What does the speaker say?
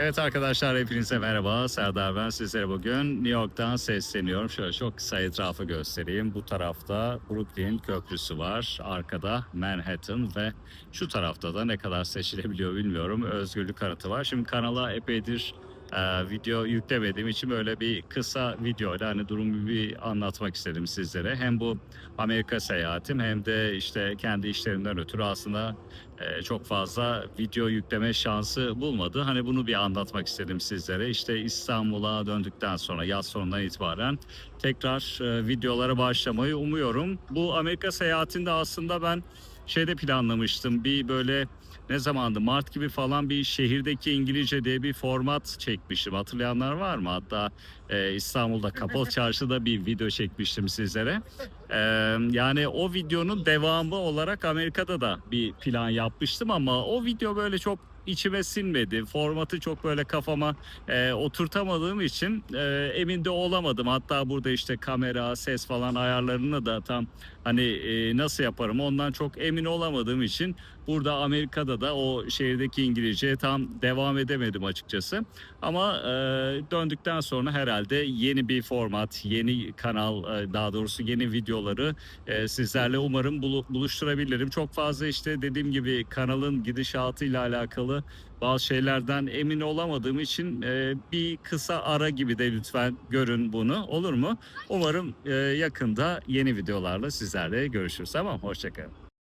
Evet arkadaşlar hepinize merhaba. Serdar ben sizlere bugün New York'tan sesleniyorum. Şöyle çok kısa etrafı göstereyim. Bu tarafta Brooklyn Köprüsü var. Arkada Manhattan ve şu tarafta da ne kadar seçilebiliyor bilmiyorum. Özgürlük Anıtı var. Şimdi kanala epeydir e, video yüklemediğim için böyle bir kısa videoyla hani durumu bir anlatmak istedim sizlere. Hem bu Amerika seyahatim hem de işte kendi işlerimden ötürü aslında e, çok fazla video yükleme şansı bulmadı. Hani bunu bir anlatmak istedim sizlere. İşte İstanbul'a döndükten sonra yaz sonundan itibaren tekrar e, videolara başlamayı umuyorum. Bu Amerika seyahatinde aslında ben şeyde planlamıştım. Bir böyle ne zamandı Mart gibi falan bir şehirdeki İngilizce diye bir format çekmiştim. Hatırlayanlar var mı? Hatta e, İstanbul'da Kapalı Çarşı'da bir video çekmiştim sizlere. E, yani o videonun devamı olarak Amerika'da da bir plan yapmıştım ama o video böyle çok içime sinmedi. Formatı çok böyle kafama e, oturtamadığım için e, emin de olamadım. Hatta burada işte kamera, ses falan ayarlarını da tam hani e, nasıl yaparım ondan çok emin olamadığım için burada Amerika'da da o şehirdeki İngilizce tam devam edemedim açıkçası. Ama e, döndükten sonra herhalde yeni bir format, yeni kanal, e, daha doğrusu yeni videoları e, sizlerle umarım bulu- buluşturabilirim. Çok fazla işte dediğim gibi kanalın gidişatıyla bazı şeylerden emin olamadığım için e, bir kısa ara gibi de lütfen görün bunu olur mu? Umarım e, yakında yeni videolarla sizlerle görüşürüz. Tamam hoşçakalın.